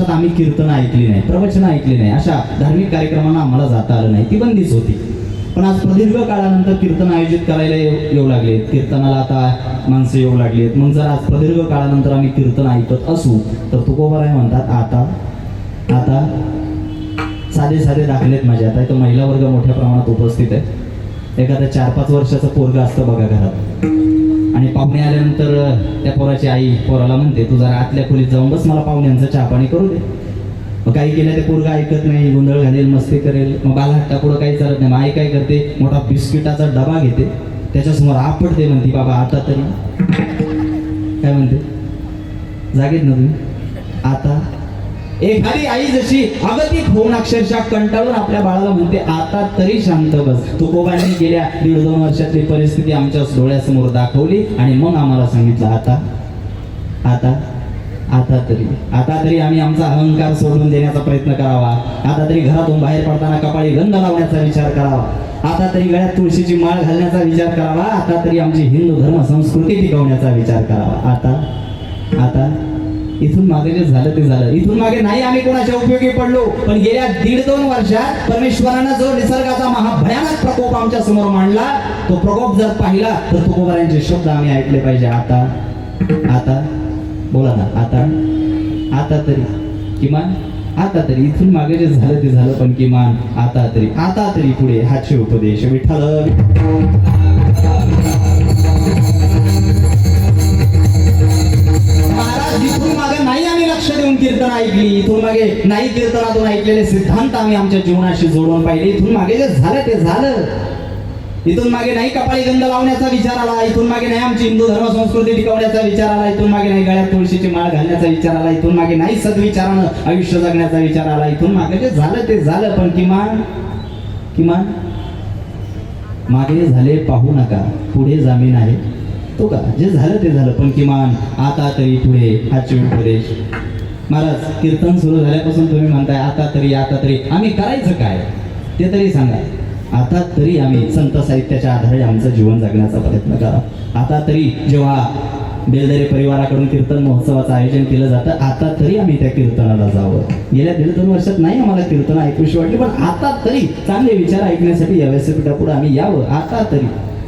आयुष्यात आम्ही कीर्तन ऐकली नाही प्रवचन ऐकली नाही. अशा धार्मिक कार्यक्रमांना आम्हाला जाता आलं नाही. ती बंदीच होती. पण आज प्रदीर्घ काळानंतर कीर्तन आयोजित करायला येऊ लागले. लागलेत कीर्तनाला आता माणसं येऊ लागलीत. मग जर आज प्रदीर्घ काळानंतर आम्ही कीर्तन ऐकत असू तर तुकोबाराय म्हणतात आता आता साधे साधे दाखलेत माझे. आता इथं महिला वर्ग मोठ्या प्रमाणात उपस्थित आहे. एखादा चार पाच वर्षाचं पोरग असतं बघा घरात. आणि पाहुणे आल्यानंतर त्या पोराची आई पोराला म्हणते तू जरा आतल्या खोलीत जाऊन बस मला पाहुण्यांचं चहा पाणी करू दे. मग काही केलं ते पोरगा ऐकत नाही गोंधळ घालेल मस्ती करेल. मग बालहट्टा पुढं काही चालत नाही. मग आई काय करते मोठा बिस्किटाचा डबा घेते. त्याच्यासमोर आपटते म्हणते बाबा आता तरी. काय म्हणते? जागेत ना तुम्ही? आता एखादी आई जशी अगतिक होऊन अक्षरशः कंटाळून आपल्या बाळाला म्हणते आता तरी शांत बस. तुकोबांनी गेल्या दीड दोन वर्षातली परिस्थिती आमच्या डोळ्यासमोर दाखवली आणि मग आम्हाला सांगितलं आता आता आता तरी आता तरी आम्ही आमचा अहंकार सोडून देण्याचा प्रयत्न करावा. आता तरी घरातून बाहेर पडताना कपाळी गंध लावण्याचा विचार करावा. आता तरी गळ्यात तुळशीची माळ घालण्याचा विचार करावा. आता तरी आमची हिंदू धर्म संस्कृती टिकवण्याचा विचार करावा. आता आता इथून मागे जे झालं ते झालं. इथून मागे नाही आम्ही कोणाच्या उपयोगी पडलो पण गेल्या दीड दोन वर्षात परमेश्वरानं जो निसर्गाचा महाभयानक प्रकोप आमच्यासमोर मांडला तो प्रकोप जर पाहिला तर तुकोबारांचे शब्द आम्ही ऐकले पाहिजे. आता आता बोला ना आता आता तरी किमान आता तरी इथून मागे जे झालं ते झालं पण किमान आता तरी आता तरी पुढे हाचे उपदेश विठ्ठल. आम्ही कीर्तन ऐकली इथून मागे नाही कीर्तनातून ऐकलेले सिद्धांत आम्ही आमच्या जीवनाशी जोडून पाहिले. इथून मागे जे झालं ते झालं. इथून मागे नाही कपाळी गंध लावण्याचा विचार आला इथून मागे नाही आमची हिंदू धर्म संस्कृती टिकवण्याचा विचार आला इथून मागे नाही गळ्यात तुळशीची माळ घालण्याचा विचार आला इथून मागे नाही सद्विचारानं आयुष्य जगण्याचा विचार आला इथून मागे जे झालं ते झालं. पण किमान किमान मागे झाले पाहू नका. पुढे जामीन आहे. तो का? जे झालं ते झालं. पण किमान आता तरी पुढे हा उपदेश महाराज कीर्तन सुरू झाल्यापासून तुम्ही म्हणताय आता तरी आता तरी आम्ही करायचं काय? ते तरी सांगा. आता तरी आम्ही संत साहित्याच्या आधारे आमचं जीवन जगण्याचा प्रयत्न करा. आता तरी जेव्हा बेलदरे परिवाराकडून कीर्तन महोत्सवाचं आयोजन केलं जातं आता तरी आम्ही त्या कीर्तनाला जावं. गेल्या दीड दोन वर्षात नाही आम्हाला कीर्तन ऐकूशी वाटली पण आता तरी चांगले विचार ऐकण्यासाठी या व्यासपीठापुढे आम्ही यावं आता तरी.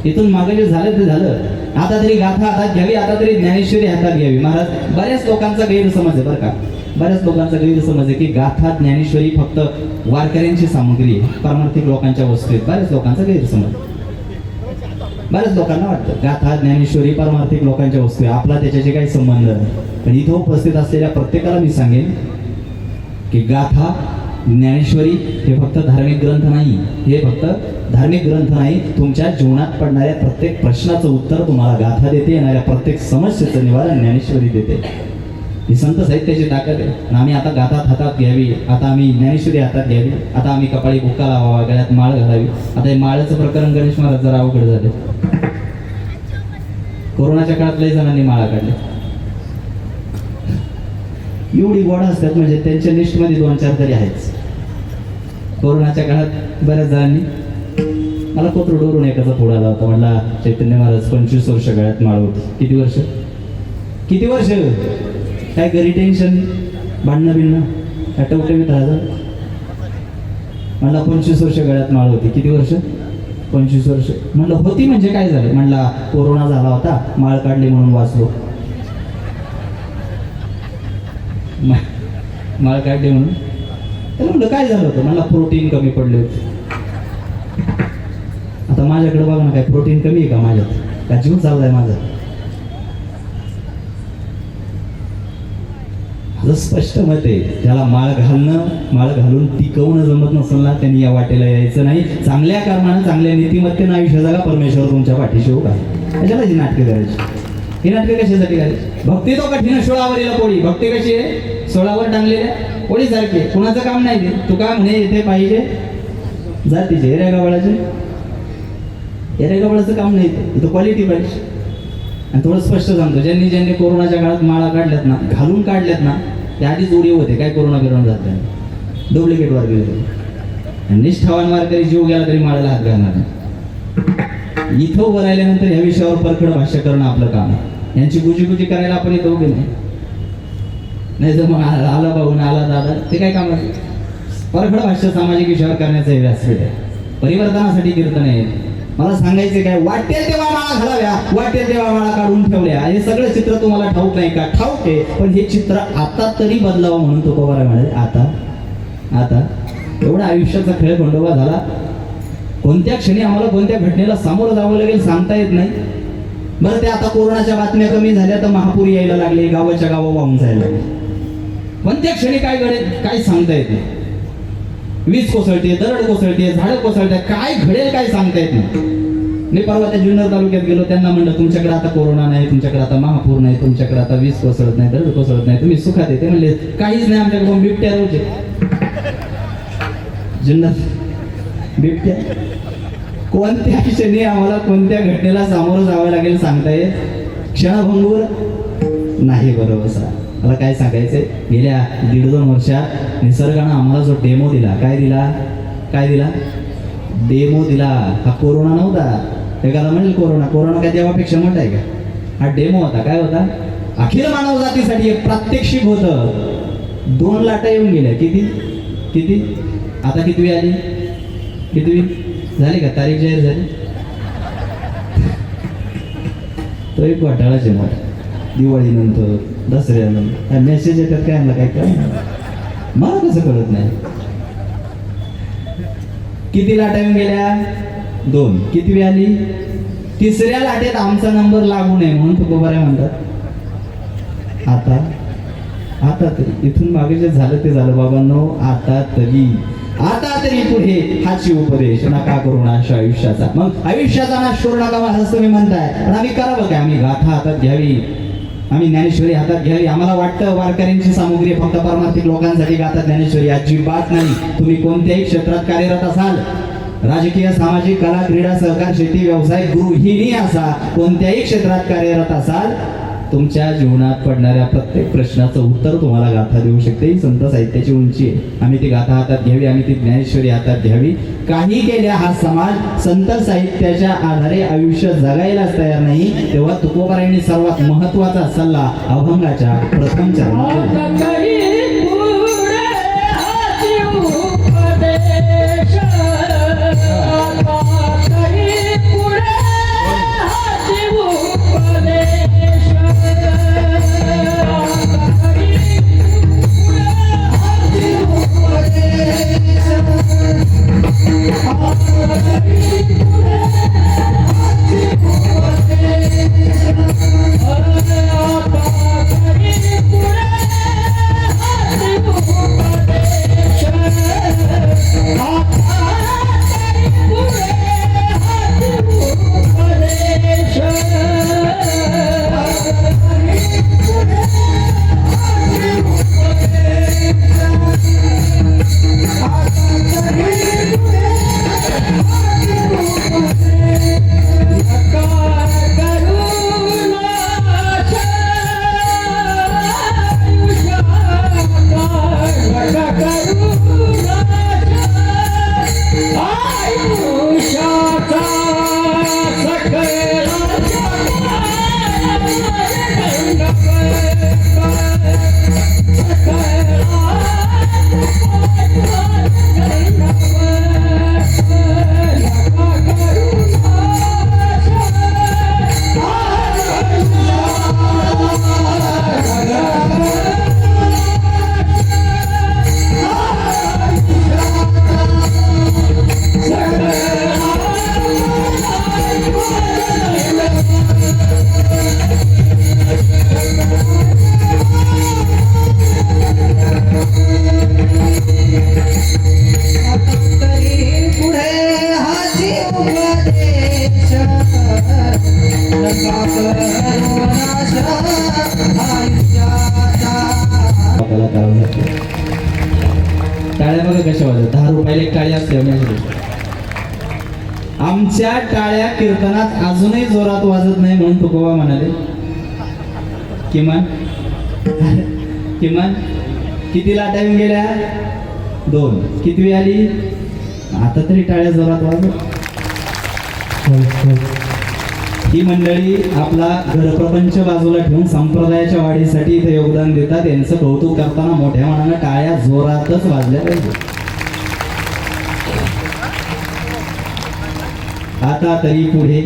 इथून मागे जे झालं ते झालं. आता तरी गाथा हातात घ्यावी आता तरी ज्ञानेश्वरी हातात घ्यावी. महाराज बऱ्याच लोकांचा गैरसमज आहे बरं का. बऱ्याच लोकांचा गैरसमज आहे म्हणजे की गाथा ज्ञानेश्वरी फक्त वारकऱ्यांची सामग्री आहे पारमार्थिक लोकांच्या वस्तू आहेत. बऱ्याच लोकांचा गैरसमज म्हणजे. बऱ्याच लोकांना वाटतं गाथा ज्ञानेश्वरी पारमार्थिक लोकांच्या वस्तू आहे आपला त्याच्याशी काही संबंध नाही. पण इथं उपस्थित असलेल्या प्रत्येकाला मी सांगेन की गाथा ज्ञानेश्वरी हे फक्त धार्मिक ग्रंथ नाही. हे फक्त धार्मिक ग्रंथ नाही. तुमच्या जीवनात पडणाऱ्या प्रत्येक प्रश्नाचं उत्तर तुम्हाला गाथा देते येणाऱ्या प्रत्येक समस्येचं निवारण ज्ञानेश्वरी देते. ही संत साहित्याची ताकद आहे. आणि आम्ही आता गातात हातात घ्यावी. आता आम्ही ज्ञानेश्वरी हातात घ्यावी. आता आम्ही कपाळी बुक्का लावावा गळ्यात माळ घालावी. आता हे माळाचं प्रकरण गणेश महाराज जरा अवघड झाले. कोरोनाच्या काळात लई जणांनी माळा काढल्या. एवढी गोड असतात म्हणजे त्यांच्या लिस्टमध्ये दोन चार तरी आहेच कोरोनाच्या काळात बऱ्याच जणांनी. मला कोत्र डोरून एकाचा फोड आला होता. म्हणला चैतन्य महाराज पंचवीस वर्ष गळ्यात माळ होती. किती वर्ष? किती वर्ष? काय घरी टेन्शन भांडणं बिणणं काय टवटवीत राहतं म्हणला पंचवीस वर्ष गळ्यात माळ होती. किती वर्ष? पंचवीस वर्ष. म्हणलं होती म्हणजे काय झालं? म्हणला कोरोना झाला होता. माळ काढली म्हणून वाचलो. माळ काढली म्हणून? तर म्हणलं काय झालं होतं? मला प्रोटीन कमी पडले होते. आता माझ्याकडे बघा ना काय प्रोटीन कमी आहे का माझ्यात? का जीव चाललाय माझा? जर स्पष्ट मत आहे त्याला माळ घालणं माळ घालून टिकवणं जमत नसेल ना त्यांनी या वाटेला यायचं नाही. चांगल्या कर्मानं चांगल्या नीतिमत्तेनं आयुष्य जागा परमेश्वर तुमच्या पाठीशी उभा आहे. त्याच्याला ही नाटकं करायची? ही नाटकं कशासाठी करायची? भक्ती तो कठीण सोळावरील पोळी. भक्ती कशी आहे? सोळावर टांगलेल्या पोळी सारखी आहे. कुणाचं काम नाही ते. तू का म्हणे येथे पाहिजे. जातीचे. एऱ्या गवळाचे एऱ्या गवळाचं काम नाही इथं क्वालिटी पाहिजे. आणि थोडं स्पष्ट सांगतो ज्यांनी ज्यांनी कोरोनाच्या काळात माळा काढल्यात ना घालून काढल्यात ना ते आधीच उडी होते काय कोरोना बिरोना जात नाही डुप्लिकेट वारकरी होते निष्ठावान वारकरी जीव गेला तरी माळाला हात घालणार नाही. इथं उभं राहिल्यानंतर या विषयावर परखड भाष्य करणं आपलं काम आहे. यांची गुजी गुजी करायला आपण इथं उभे नाही? नाही तर मग आला भाऊन आला दादा ते काय काम परखड भाष्य सामाजिक विषयावर करण्याचं व्यासपीठ आहे. परिवर्तनासाठी कीर्तन आहे. मला सांगायचे काय वाटेल तेव्हा माळा घालाव्या वाटेल तेव्हा माळा काढून ठेवल्या. हे सगळं चित्र तुम्हाला ठाऊक नाही का? ठाऊक आहे पण हे चित्र आता तरी बदलावं म्हणून तो कोबारा म्हणाले आता आता. एवढा आयुष्याचा खेळ खंडोबा झाला. कोणत्या क्षणी आम्हाला कोणत्या घटनेला सामोरं जावं लागेल सांगता येत नाही. बरं ते आता कोरोनाच्या बातम्या कमी झाल्या तर महापूर यायला लागले गावाच्या गावा वाहून जायला लागले. कोणत्या क्षणी काय घडेल काय सांगता येत नाही. वीज कोसळते दरड कोसळते झाडं कोसळते काय घडेल काय सांगता येत नाही. मी परवा त्या जुन्नर तालुक्यात गेलो त्यांना म्हणलं तुमच्याकडे आता कोरोना नाही तुमच्याकडे आता महापूर नाही तुमच्याकडे आता वीज कोसळत नाही दरड कोसळत नाही. तुम्ही सुखात येते म्हणले काहीच नाही आमच्याकडे बिबट्या रोज जुन्नर बिबट्या? कोणत्या क्षणी आम्हाला कोणत्या घटनेला सामोरं जावं लागेल सांगता येत? क्षणभंगूर? नाही बरोबर सर मला काय सांगायचंय? गेल्या दीड दोन वर्षात निसर्गानं आम्हाला जो डेमो दिला काय दिला? काय दिला? डेमो दिला. हा कोरोना नव्हता. एखादा म्हणेल कोरोना कोरोना काय देवापेक्षा मोठा आहे का? हा डेमो होता. काय होता? अखिल मानव जातीसाठी एक प्रात्यक्षिक होतं दोन लाटा येऊन गेल्या. किती? किती? आता कितवी आली? कितवी? झाली का? तारीख जाहीर झाली? तो एक घोटाळाच आहे मोठा. दिवाळीनंतर दसऱ्यानंतर. मेसेज येतात काय आणला काय काय? मला कसं कळत नाही. किती लाटा गेल्या? दोन. किती आली? तिसऱ्या लाटेत आमचा नंबर लागू नये म्हणून तो बरे म्हणतात. आता आता तरी. इथून मागे जे झालं ते झालं. बाबांनो आता तरी. आता तरी पुढे हाची उपदेश. नका करू नाश आयुष्याचा. मग आयुष्याचा नाश करू नका असं तुम्ही म्हणताय. पण आम्ही करावं काय? आम्ही गाथा हातात घ्यावी. आम्ही ज्ञानेश्वरी हातात घ्यावी. आम्हाला वाटतं वारकऱ्यांची सामुग्री फक्त पारमार्थिक लोकांसाठी गातात ज्ञानेश्वरी. अजिबात नाही. तुम्ही कोणत्याही क्षेत्रात कार्यरत असाल राजकीय सामाजिक कला क्रीडा सहकार शेती व्यवसाय गृहिणी असा. कोणत्याही क्षेत्रात कार्यरत असाल तुमच्या जीवनात पडणाऱ्या प्रत्येक प्रश्नाचं उत्तर तुम्हाला गाथा देऊ शकते. ही संत साहित्याची उंची आहे. आम्ही ती गाथा हातात घ्यावी आम्ही ती ज्ञानेश्वरी हातात घ्यावी. काही केल्या हा समाज संत साहित्याच्या आधारे आयुष्य जगायलाच तयार नाही. तेव्हा तुकोबारांनी सर्वात महत्त्वाचा सल्ला अभंगाच्या प्रथम चरणात आपल्याला करावं टाळ्या बघा कशा वाजत दहा रुपयाला एक टाळी असते आमच्या टाळ्या कीर्तनात अजूनही जोरात वाजत नाही म्हणून तुकोबा म्हणाले. किमान? किमान? किती लाटा गेल्या दोन. किती आली? आता तरी टाळ्या जोरात वाजत ही मंडळी आपला घरप्रपंच बाजूला ठेवून संप्रदायाच्या वाढीसाठी इथे योगदान देतात. यांचं कौतुक करताना मोठ्या मनानं टाळ्या जोरातच वाजल्या पाहिजे. आता तरी पुढे.